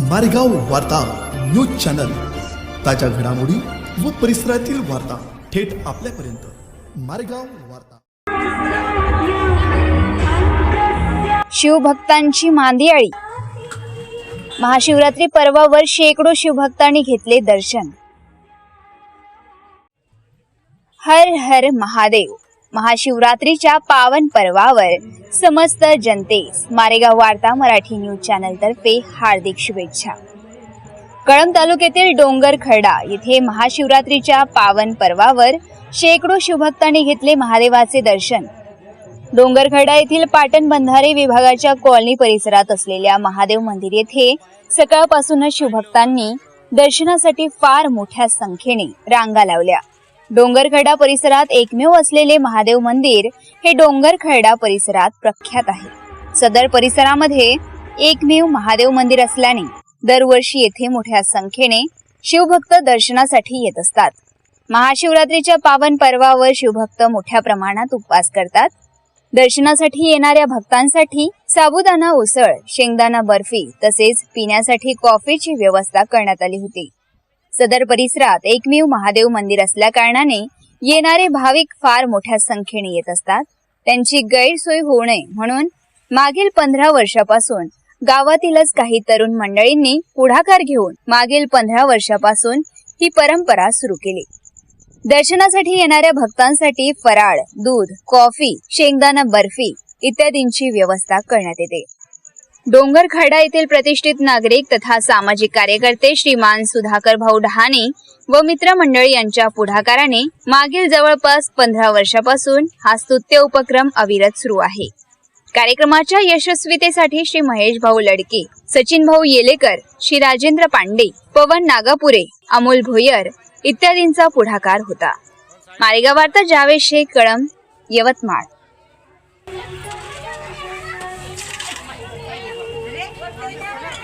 मारेगाव वार्ता news channel. ताज्या घडामोडी व परिसरातील वार्ता थेट आपल्यापर्यंत. मारेगाव वार्ता. शिवभक्तांची मांदियाळी. महाशिवरात्री पर्वावर शेकडो शिवभक्तांनी घेतले दर्शन. हर हर महादेव. महाशिवरात्रीच्या पावन पर्वावर समस्त जनतेस मारेगाव वार्ता मराठी न्यूज चॅनल तर्फे हार्दिक शुभेच्छा. कळंब तालुक्यातील डोंगर खर्डा येथे महाशिवरात्रीच्या पावन पर्वावर शेकडो शिवभक्तांनी घेतले महादेवाचे दर्शन. डोंगरखडा येथील पाटण बंधारे विभागाच्या कॉलनी परिसरात असलेल्या महादेव मंदिर येथे सकाळपासूनच शिवभक्तांनी दर्शनासाठी फार मोठ्या संख्येने रांगा लावल्या. डोंगरखडा परिसरात एकमेव असलेले महादेव मंदिर हे डोंगरखडा परिसरात प्रख्यात आहे. सदर परिसरामध्ये एकमेव महादेव मंदिर असल्याने दरवर्षी येथे मोठ्या संख्येने शिवभक्त दर्शनासाठी येत असतात. महाशिवरात्रीच्या पावन पर्वावर शिवभक्त मोठ्या प्रमाणात उपवास करतात. दर्शनासाठी येणाऱ्या भक्तांसाठी साबुदाणा उसळ शेंगदाणा बर्फी तसेच पिण्यासाठी कॉफीची व्यवस्था करण्यात आली होती. सदर परिसरात एकमेव महादेव मंदिर असल्याकारणाने येणारे भाविक फार मोठ्या संख्येने येत असतात. त्यांची गैरसोय होऊ नये म्हणून मागील पंधरा वर्षापासून गावातीलच काही तरुण मंडळींनी पुढाकार घेऊन मागील पंधरा वर्षापासून ही परंपरा सुरू केली. दर्शनासाठी येणाऱ्या भक्तांसाठी फराळ दूध कॉफी शेंगदाणा बर्फी इत्यादींची व्यवस्था करण्यात येते. डोंगरखडा येथील प्रतिष्ठित नागरिक तथा सामाजिक कार्यकर्ते श्रीमान सुधाकर भाऊ डहाणे व मित्रमंडळी यांच्या पुढाकाराने मागील जवळपास पंधरा वर्षापासून हा स्तुत्य उपक्रम अविरत सुरू आहे. कार्यक्रमाच्या यशस्वीतेसाठी श्री महेश भाऊ लडके सचिन भाऊ येलेकर श्री राजेंद्र पांडे पवन नागापुरे अमोल भोयर इत्यादींचा पुढाकार होता. मारेगाव वार्ता जावेद शेख कळम यवतमाळ. Yeah.